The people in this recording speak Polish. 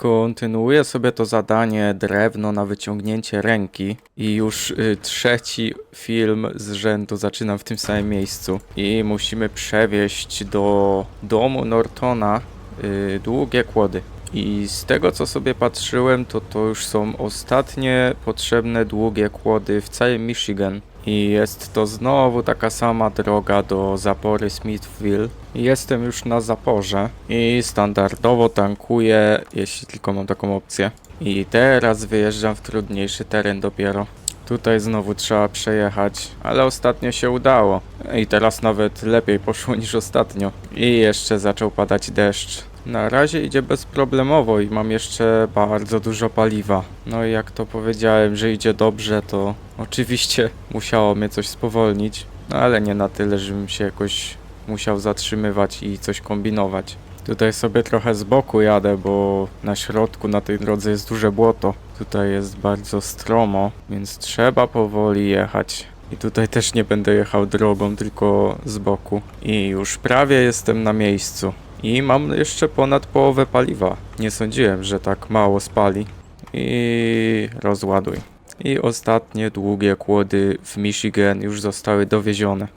Kontynuuję sobie to zadanie drewno na wyciągnięcie ręki i już y, trzeci film z rzędu zaczynam w tym samym miejscu i musimy przewieźć do domu Nortona y, długie kłody. I z tego co sobie patrzyłem, to to już są ostatnie potrzebne długie kłody w całym Michigan. I jest to znowu taka sama droga do zapory Smithville. Jestem już na zaporze i standardowo tankuję, jeśli tylko mam taką opcję. I teraz wyjeżdżam w trudniejszy teren dopiero. Tutaj znowu trzeba przejechać, ale ostatnio się udało. I teraz nawet lepiej poszło niż ostatnio. I jeszcze zaczął padać deszcz. Na razie idzie bezproblemowo i mam jeszcze bardzo dużo paliwa. No i jak to powiedziałem, że idzie dobrze, to oczywiście musiało mnie coś spowolnić. No ale nie na tyle, żebym się jakoś musiał zatrzymywać i coś kombinować. Tutaj sobie trochę z boku jadę, bo na środku na tej drodze jest duże błoto. Tutaj jest bardzo stromo, więc trzeba powoli jechać. I tutaj też nie będę jechał drogą, tylko z boku. I już prawie jestem na miejscu. I mam jeszcze ponad połowę paliwa. Nie sądziłem, że tak mało spali. I rozładuj. I ostatnie długie kłody w Michigan już zostały dowiezione.